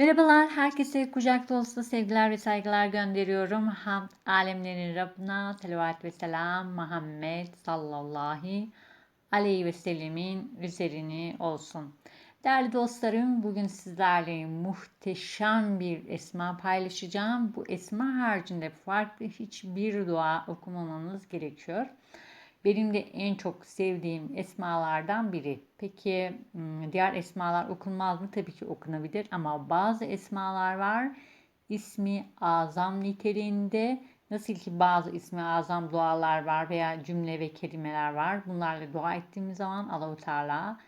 Merhabalar, herkese kucak dolusu sevgiler ve saygılar gönderiyorum. Hamd alemlerin Rabbına, selavat ve selam Muhammed sallallahu aleyhi ve sellemin üzerine olsun. Değerli dostlarım, bugün sizlerle muhteşem bir esma paylaşacağım. Bu esma haricinde farklı hiçbir dua okumamanız gerekiyor. Benim de en çok sevdiğim esmalardan biri. Peki hmm, diğer esmalar okunmaz mı? Tabii ki okunabilir ama bazı esmalar var. İsmi azam niteliğinde nasıl ki bazı ismi azam dualar var veya cümle ve kelimeler var. Bunlarla dua ettiğimiz zaman Allahu Teala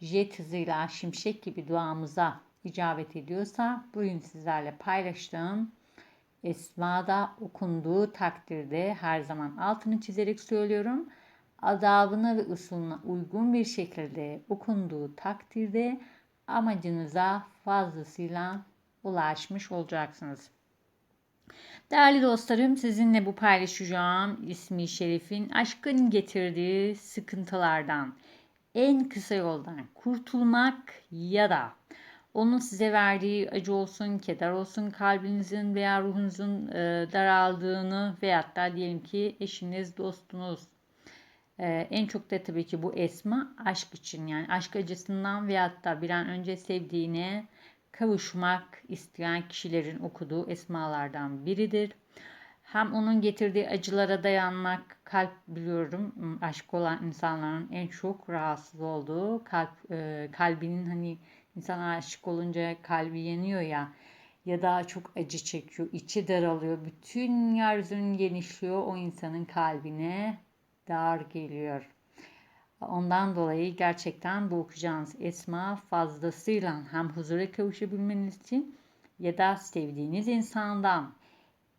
jet hızıyla şimşek gibi duamıza icabet ediyorsa bugün sizlerle paylaştığım esmada okunduğu takdirde her zaman altını çizerek söylüyorum. Adabına ve usulüne uygun bir şekilde okunduğu takdirde amacınıza fazlasıyla ulaşmış olacaksınız. Değerli dostlarım sizinle bu paylaşacağım ismi şerifin aşkın getirdiği sıkıntılardan en kısa yoldan kurtulmak ya da onun size verdiği acı olsun, keder olsun, kalbinizin veya ruhunuzun e, daraldığını veyahut da diyelim ki eşiniz, dostunuz e, en çok da tabii ki bu esma aşk için yani aşk acısından veyahut da bir an önce sevdiğine kavuşmak isteyen kişilerin okuduğu esmalardan biridir. Hem onun getirdiği acılara dayanmak, kalp biliyorum aşk olan insanların en çok rahatsız olduğu kalp e, kalbinin hani insan aşık olunca kalbi yeniyor ya ya da çok acı çekiyor, içi daralıyor. Bütün yeryüzünün genişliyor o insanın kalbine dar geliyor. Ondan dolayı gerçekten bu okuyacağınız esma fazlasıyla hem huzura kavuşabilmeniz için ya da sevdiğiniz insandan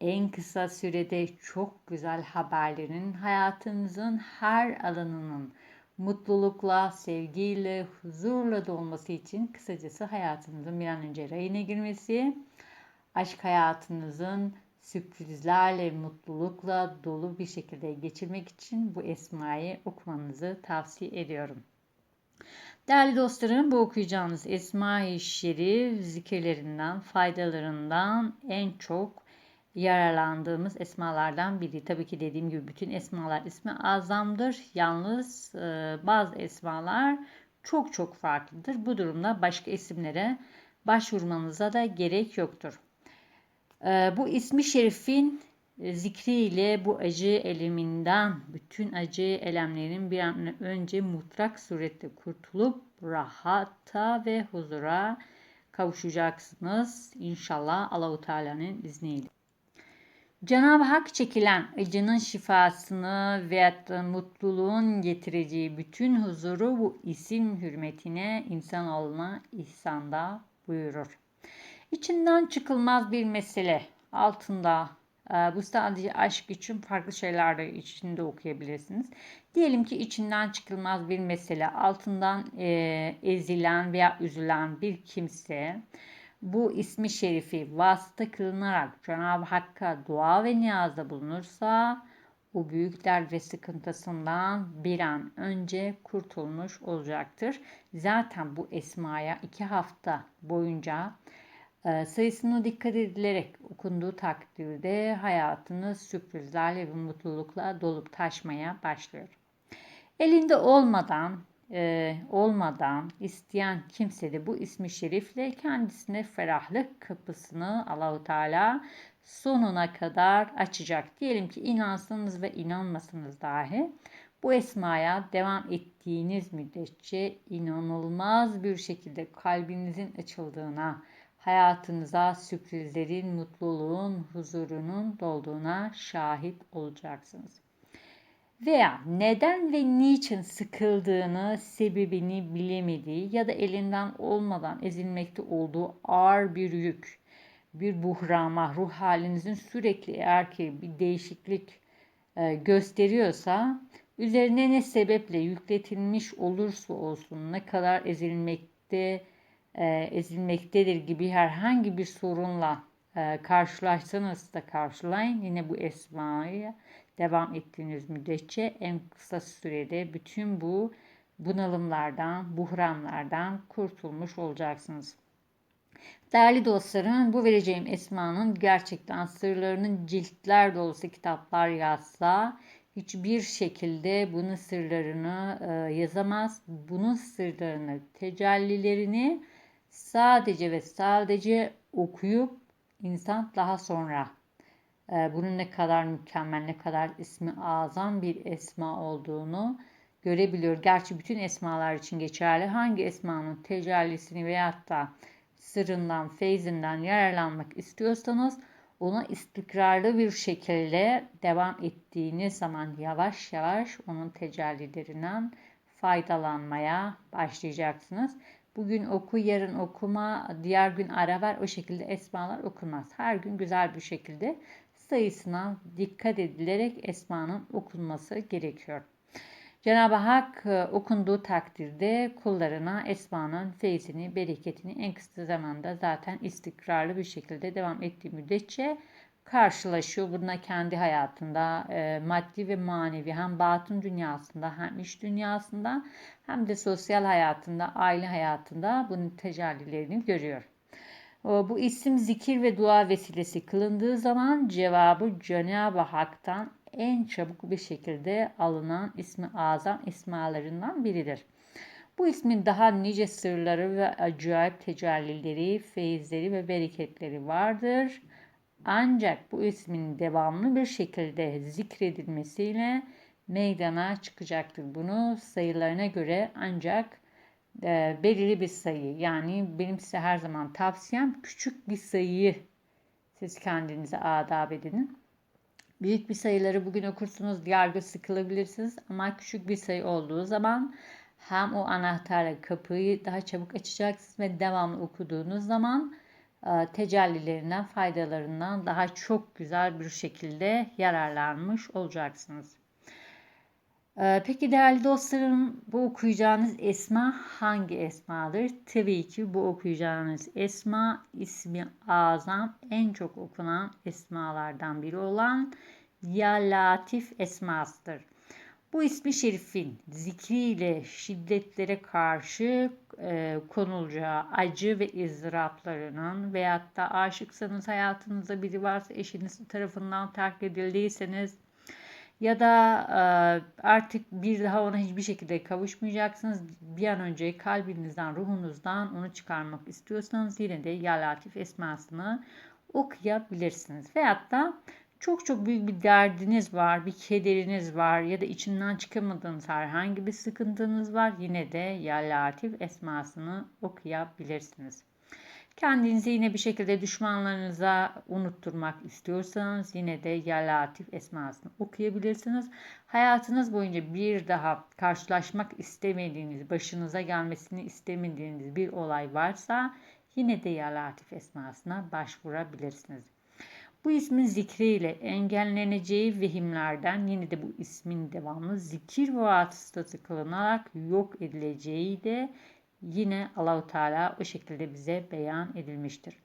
en kısa sürede çok güzel haberlerin hayatınızın her alanının mutlulukla, sevgiyle, huzurla dolması için kısacası hayatınızın bir an önce rayına girmesi, aşk hayatınızın sürprizlerle, mutlulukla dolu bir şekilde geçirmek için bu esmayı okumanızı tavsiye ediyorum. Değerli dostlarım bu okuyacağınız Esma-i Şerif zikirlerinden, faydalarından en çok yararlandığımız esmalardan biri. Tabii ki dediğim gibi bütün esmalar ismi azamdır. Yalnız e, bazı esmalar çok çok farklıdır. Bu durumda başka isimlere başvurmanıza da gerek yoktur. E, bu ismi şerifin zikriyle bu acı eliminden bütün acı elemlerin bir an önce mutlak surette kurtulup rahata ve huzura kavuşacaksınız. İnşallah Allahu Teala'nın izniyle. Cenab-ı Hak çekilen acının şifasını ve mutluluğun getireceği bütün huzuru bu isim hürmetine insan olma ihsanda buyurur. İçinden çıkılmaz bir mesele altında e, bu sadece aşk için farklı şeyler de içinde okuyabilirsiniz. Diyelim ki içinden çıkılmaz bir mesele altından e, ezilen veya üzülen bir kimse bu ismi şerifi vasıta kılınarak Cenab-ı Hakk'a dua ve niyazda bulunursa bu büyük dert ve sıkıntısından bir an önce kurtulmuş olacaktır. Zaten bu esmaya iki hafta boyunca sayısına dikkat edilerek okunduğu takdirde hayatınız sürprizlerle ve mutlulukla dolup taşmaya başlıyor. Elinde olmadan e, olmadan isteyen kimse de bu ismi şerifle kendisine ferahlık kapısını Allahu Teala sonuna kadar açacak. Diyelim ki inansınız ve inanmasınız dahi bu esmaya devam ettiğiniz müddetçe inanılmaz bir şekilde kalbinizin açıldığına, hayatınıza sürprizlerin, mutluluğun, huzurunun dolduğuna şahit olacaksınız. Veya neden ve niçin sıkıldığını, sebebini bilemediği ya da elinden olmadan ezilmekte olduğu ağır bir yük, bir buhrama, ruh halinizin sürekli eğer ki bir değişiklik e, gösteriyorsa, üzerine ne sebeple yükletilmiş olursa olsun, ne kadar ezilmekte, e, ezilmektedir gibi herhangi bir sorunla e, karşılaşsanız da karşılayın. Yine bu esmayı devam ettiğiniz müddetçe en kısa sürede bütün bu bunalımlardan, buhranlardan kurtulmuş olacaksınız. Değerli dostlarım, bu vereceğim esmanın gerçekten sırlarının ciltler dolusu kitaplar yazsa hiçbir şekilde bunun sırlarını e, yazamaz. Bunun sırlarını, tecellilerini sadece ve sadece okuyup insan daha sonra e, bunun ne kadar mükemmel, ne kadar ismi azam bir esma olduğunu görebiliyor. Gerçi bütün esmalar için geçerli. Hangi esmanın tecellisini veyahut da sırrından, feyzinden yararlanmak istiyorsanız ona istikrarlı bir şekilde devam ettiğiniz zaman yavaş yavaş onun tecellilerinden faydalanmaya başlayacaksınız. Bugün oku, yarın okuma, diğer gün ara ver. O şekilde esmalar okunmaz. Her gün güzel bir şekilde sayısına dikkat edilerek esmanın okunması gerekiyor. Cenab-ı Hak e, okunduğu takdirde kullarına esmanın feyzini, bereketini en kısa zamanda zaten istikrarlı bir şekilde devam ettiği müddetçe karşılaşıyor. Buna kendi hayatında e, maddi ve manevi hem batın dünyasında hem iş dünyasında hem de sosyal hayatında, aile hayatında bunun tecellilerini görüyor. Bu isim zikir ve dua vesilesi kılındığı zaman cevabı Cenab-ı Hak'tan en çabuk bir şekilde alınan ismi azam ismalarından biridir. Bu ismin daha nice sırları ve acayip tecellileri, feyizleri ve bereketleri vardır. Ancak bu ismin devamlı bir şekilde zikredilmesiyle meydana çıkacaktır. Bunu sayılarına göre ancak e, belirli bir sayı yani benim size her zaman tavsiyem küçük bir sayıyı siz kendinize adab edinin. Büyük bir sayıları bugün okursunuz, diğer gün sıkılabilirsiniz ama küçük bir sayı olduğu zaman hem o anahtarla kapıyı daha çabuk açacaksınız ve devamlı okuduğunuz zaman tecellilerinden, faydalarından daha çok güzel bir şekilde yararlanmış olacaksınız. E, peki değerli dostlarım bu okuyacağınız esma hangi esmadır? Tabii ki bu okuyacağınız esma ismi azam en çok okunan esmalardan biri olan Ya Latif esmasıdır. Bu ismi şerifin zikriyle şiddetlere karşı e, konulacağı acı ve izdıraplarının veyahut da aşıksanız hayatınızda biri varsa eşiniz tarafından terk edildiyseniz ya da e, artık bir daha ona hiçbir şekilde kavuşmayacaksınız. Bir an önce kalbinizden, ruhunuzdan onu çıkarmak istiyorsanız yine de Ya esmasını okuyabilirsiniz. Veyahut da çok çok büyük bir derdiniz var, bir kederiniz var ya da içinden çıkamadığınız herhangi bir sıkıntınız var. Yine de Ya esmasını okuyabilirsiniz. Kendinizi yine bir şekilde düşmanlarınıza unutturmak istiyorsanız yine de Ya esmasını okuyabilirsiniz. Hayatınız boyunca bir daha karşılaşmak istemediğiniz, başınıza gelmesini istemediğiniz bir olay varsa yine de Ya esmasına başvurabilirsiniz. Bu ismin zikriyle engelleneceği vehimlerden yine de bu ismin devamlı zikir vasıtası kılınarak yok edileceği de yine Allahu Teala o şekilde bize beyan edilmiştir.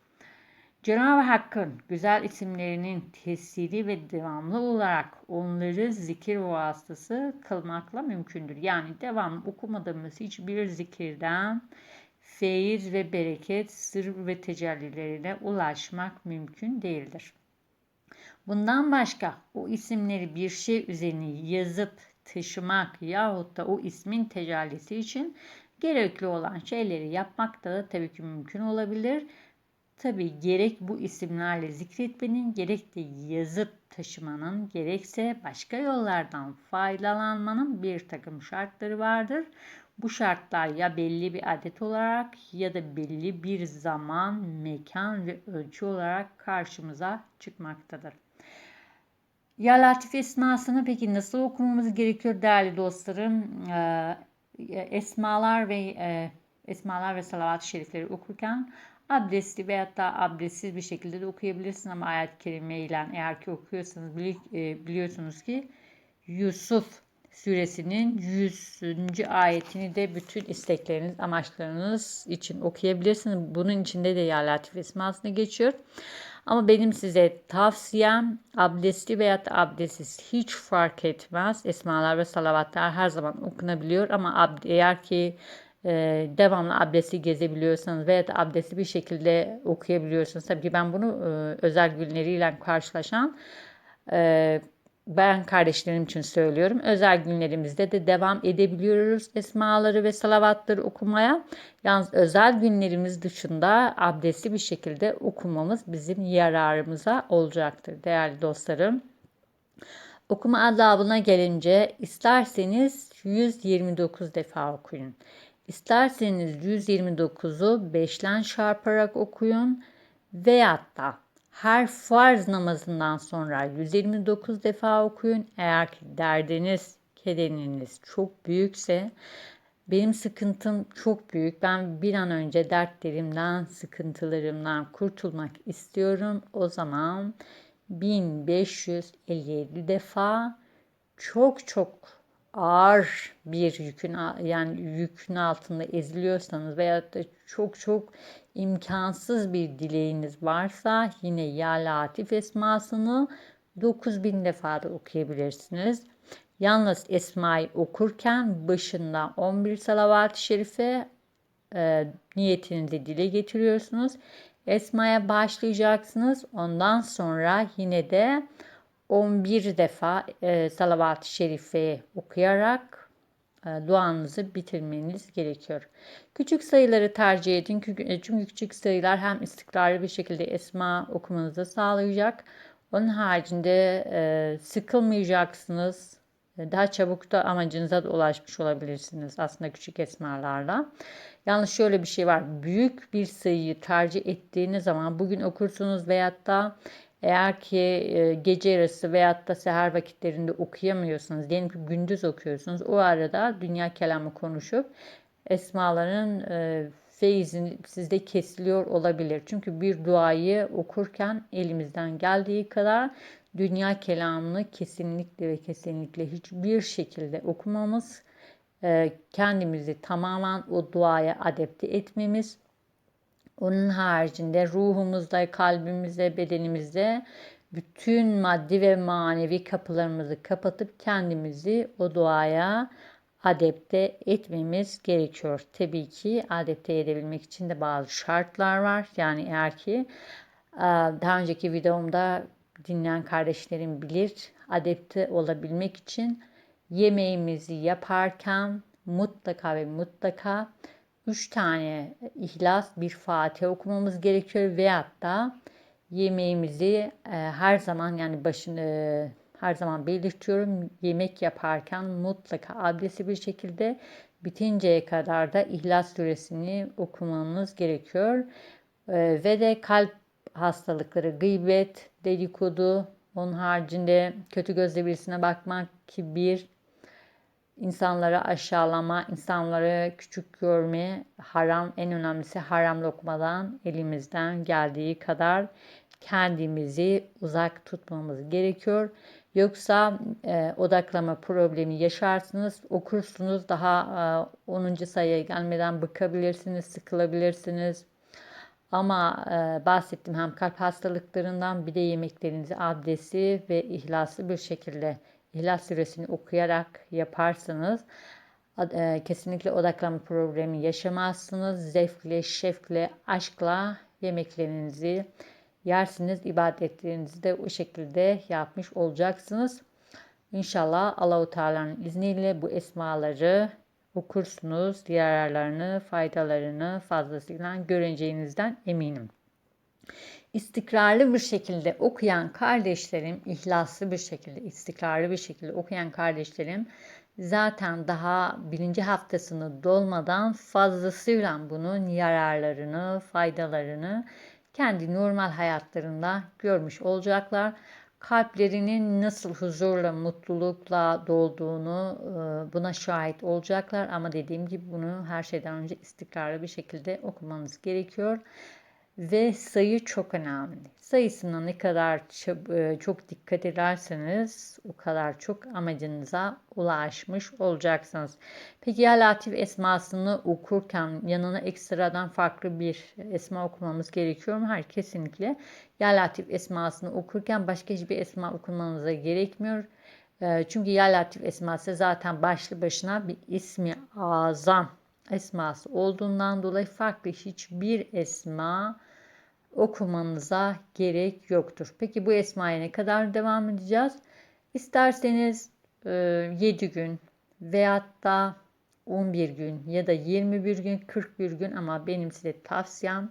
Cenab-ı Hakk'ın güzel isimlerinin tesiri ve devamlı olarak onları zikir vasıtası kılmakla mümkündür. Yani devamlı okumadığımız hiçbir zikirden feyiz ve bereket, sır ve tecellilerine ulaşmak mümkün değildir. Bundan başka o isimleri bir şey üzerine yazıp taşımak yahut da o ismin tecellisi için gerekli olan şeyleri yapmak da tabii ki mümkün olabilir. Tabii gerek bu isimlerle zikretmenin, gerek de yazıp taşımanın, gerekse başka yollardan faydalanmanın bir takım şartları vardır. Bu şartlar ya belli bir adet olarak ya da belli bir zaman, mekan ve ölçü olarak karşımıza çıkmaktadır. Ya Latif esmasını peki nasıl okumamız gerekiyor değerli dostlarım? Ee, esmalar ve e, esmalar ve salavat-ı şerifleri okurken abdestli veyahut da abdestsiz bir şekilde de okuyabilirsin ama ayet-i kerime ile eğer ki okuyorsanız bili, e, biliyorsunuz ki Yusuf suresinin 100. ayetini de bütün istekleriniz, amaçlarınız için okuyabilirsiniz. Bunun içinde de Ya Latif esmasını geçiyor. Ama benim size tavsiyem abdestli veya abdestsiz hiç fark etmez. Esmalar ve salavatlar her zaman okunabiliyor ama eğer ki e, devamlı abdesti gezebiliyorsanız veya da abdesti bir şekilde okuyabiliyorsunuz. Tabii ki ben bunu e, özel günleriyle karşılaşan e, ben kardeşlerim için söylüyorum. Özel günlerimizde de devam edebiliyoruz esmaları ve salavatları okumaya. Yalnız özel günlerimiz dışında abdestli bir şekilde okumamız bizim yararımıza olacaktır değerli dostlarım. Okuma adabına gelince isterseniz 129 defa okuyun. İsterseniz 129'u 5'ten çarparak okuyun veyahut da her farz namazından sonra 129 defa okuyun. Eğer ki derdiniz, kederiniz çok büyükse benim sıkıntım çok büyük. Ben bir an önce dertlerimden, sıkıntılarımdan kurtulmak istiyorum. O zaman 1557 defa çok çok ağır bir yükün yani yükün altında eziliyorsanız veya da çok çok imkansız bir dileğiniz varsa yine Ya Latif esmasını 9000 defa da okuyabilirsiniz. Yalnız esmayı okurken başında 11 salavat-ı şerife e, niyetinizi dile getiriyorsunuz. Esmaya başlayacaksınız. Ondan sonra yine de 11 defa e, salavat-ı şerife okuyarak duanızı bitirmeniz gerekiyor. Küçük sayıları tercih edin çünkü, çünkü küçük sayılar hem istikrarlı bir şekilde esma okumanızı sağlayacak. Onun haricinde e, sıkılmayacaksınız. Daha çabuk da amacınıza da ulaşmış olabilirsiniz aslında küçük esmalarla. Yalnız şöyle bir şey var. Büyük bir sayıyı tercih ettiğiniz zaman bugün okursunuz veyahut da eğer ki e, gece yarısı veyahut da seher vakitlerinde okuyamıyorsanız, diyelim ki gündüz okuyorsunuz, o arada dünya kelamı konuşup esmaların e, feyizin sizde kesiliyor olabilir. Çünkü bir duayı okurken elimizden geldiği kadar dünya kelamını kesinlikle ve kesinlikle hiçbir şekilde okumamız, e, kendimizi tamamen o duaya adapte etmemiz, onun haricinde ruhumuzda, kalbimizde, bedenimizde bütün maddi ve manevi kapılarımızı kapatıp kendimizi o duaya adapte etmemiz gerekiyor. Tabii ki adapte edebilmek için de bazı şartlar var. Yani eğer ki daha önceki videomda dinleyen kardeşlerim bilir. Adapte olabilmek için yemeğimizi yaparken mutlaka ve mutlaka 3 tane ihlas bir Fatiha okumamız gerekiyor veyahut da yemeğimizi e, her zaman yani başını e, her zaman belirtiyorum yemek yaparken mutlaka abdestli bir şekilde bitinceye kadar da İhlas suresini okumamız gerekiyor. E, ve de kalp hastalıkları, gıybet, dedikodu, onun haricinde kötü gözle birisine bakmak, kibir, insanları aşağılama, insanları küçük görme, haram en önemlisi haram lokmadan elimizden geldiği kadar kendimizi uzak tutmamız gerekiyor. Yoksa e, odaklama problemi yaşarsınız, okursunuz daha e, 10. sayıya gelmeden bıkabilirsiniz, sıkılabilirsiniz. Ama e, bahsettim hem kalp hastalıklarından bir de yemeklerinizi adresi ve ihlaslı bir şekilde İhlas Suresini okuyarak yaparsanız e, kesinlikle odaklanma problemi yaşamazsınız. Zevkle, şefkle, aşkla yemeklerinizi yersiniz. ibadetlerinizi de o şekilde yapmış olacaksınız. İnşallah Allahu Teala'nın izniyle bu esmaları okursunuz. Yararlarını, faydalarını fazlasıyla göreceğinizden eminim istikrarlı bir şekilde okuyan kardeşlerim, ihlaslı bir şekilde, istikrarlı bir şekilde okuyan kardeşlerim zaten daha birinci haftasını dolmadan fazlasıyla bunun yararlarını, faydalarını kendi normal hayatlarında görmüş olacaklar. Kalplerinin nasıl huzurla, mutlulukla dolduğunu e, buna şahit olacaklar. Ama dediğim gibi bunu her şeyden önce istikrarlı bir şekilde okumanız gerekiyor. Ve sayı çok önemli. Sayısına ne kadar e, çok dikkat ederseniz o kadar çok amacınıza ulaşmış olacaksınız. Peki ya Latif esmasını okurken yanına ekstradan farklı bir esma okumamız gerekiyor mu? Hayır kesinlikle. Ya Latif esmasını okurken başka hiçbir esma okumanıza gerekmiyor. E, çünkü Ya Latif esması zaten başlı başına bir ismi azam esması olduğundan dolayı farklı hiçbir esma okumanıza gerek yoktur. Peki bu esmaya ne kadar devam edeceğiz? İsterseniz 7 gün veyahut da 11 gün ya da 21 gün 41 gün ama benim size tavsiyem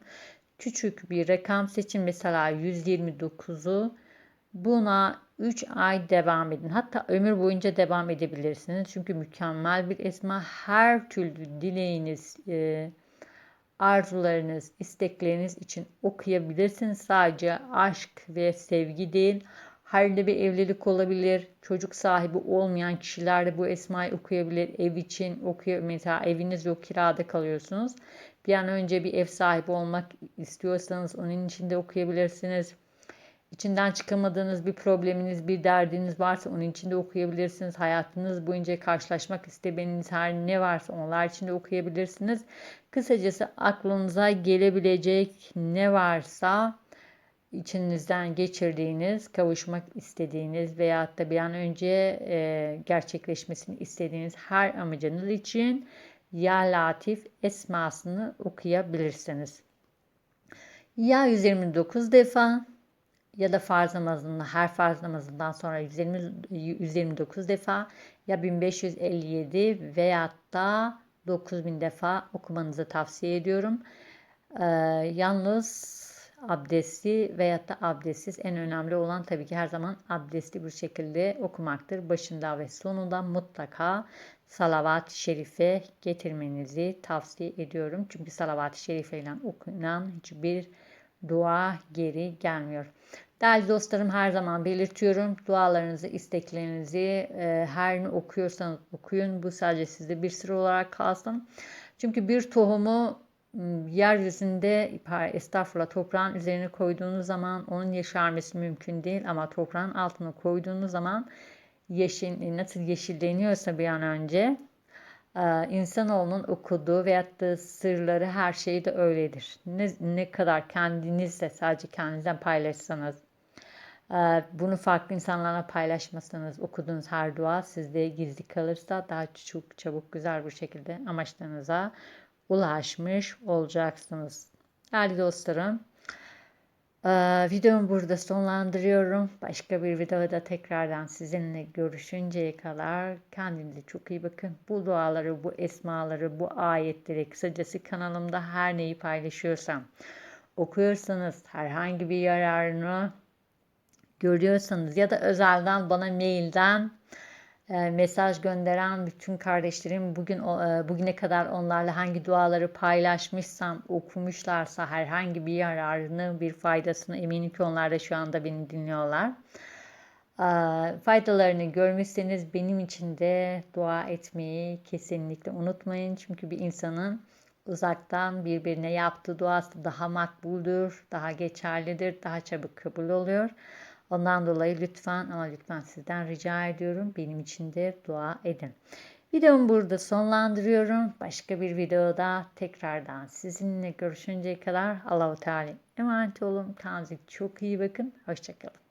küçük bir rakam seçin. Mesela 129'u buna 3 ay devam edin. Hatta ömür boyunca devam edebilirsiniz. Çünkü mükemmel bir esma. Her türlü dileğiniz, e, arzularınız, istekleriniz için okuyabilirsiniz. Sadece aşk ve sevgi değil. Hayırlı bir evlilik olabilir. Çocuk sahibi olmayan kişiler de bu esmayı okuyabilir. Ev için okuyor. Mesela eviniz yok kirada kalıyorsunuz. Bir an önce bir ev sahibi olmak istiyorsanız onun için de okuyabilirsiniz. İçinden çıkamadığınız bir probleminiz, bir derdiniz varsa onun için de okuyabilirsiniz. Hayatınız boyunca karşılaşmak istemeniz her ne varsa onlar için de okuyabilirsiniz. Kısacası aklınıza gelebilecek ne varsa içinizden geçirdiğiniz, kavuşmak istediğiniz veyahut da bir an önce e, gerçekleşmesini istediğiniz her amacınız için Ya Latif esmasını okuyabilirsiniz. Ya 129 defa ya da farz namazında her farz namazından sonra 120, 129 defa ya 1557 veyahut da 9000 defa okumanızı tavsiye ediyorum. Ee, yalnız abdestli veyahut da abdestsiz en önemli olan tabii ki her zaman abdestli bir şekilde okumaktır. Başında ve sonunda mutlaka salavat-ı şerife getirmenizi tavsiye ediyorum. Çünkü salavat-ı şerife ile okunan hiçbir dua geri gelmiyor. Değerli dostlarım her zaman belirtiyorum. Dualarınızı, isteklerinizi e, her ne okuyorsanız okuyun. Bu sadece sizde bir sır olarak kalsın. Çünkü bir tohumu yeryüzünde estağfurullah toprağın üzerine koyduğunuz zaman onun yeşermesi mümkün değil ama toprağın altına koyduğunuz zaman yeşil nasıl yeşilleniyorsa bir an önce insanoğlunun okuduğu veyahut da sırları her şeyi de öyledir. Ne, ne kadar kendinizle sadece kendinizden paylaşsanız, e, bunu farklı insanlarla paylaşmasanız, okuduğunuz her dua sizde gizli kalırsa daha çok çabuk güzel bir şekilde amaçlarınıza ulaşmış olacaksınız. Değerli dostlarım, ee, videomu burada sonlandırıyorum. Başka bir videoda tekrardan sizinle görüşünceye kadar kendinize çok iyi bakın. Bu duaları, bu esmaları, bu ayetleri kısacası kanalımda her neyi paylaşıyorsam okuyorsanız herhangi bir yararını görüyorsanız ya da özelden bana mailden mesaj gönderen bütün kardeşlerim bugün e, bugüne kadar onlarla hangi duaları paylaşmışsam okumuşlarsa herhangi bir yararını bir faydasını eminim ki onlar da şu anda beni dinliyorlar. E, faydalarını görmüşseniz benim için de dua etmeyi kesinlikle unutmayın. Çünkü bir insanın uzaktan birbirine yaptığı duası daha makbuldür, daha geçerlidir, daha çabuk kabul oluyor. Ondan dolayı lütfen ama lütfen sizden rica ediyorum benim için de dua edin. Videomu burada sonlandırıyorum. Başka bir videoda tekrardan sizinle görüşünceye kadar Allahu Teala emanet olun. Kendinize çok iyi bakın. Hoşçakalın.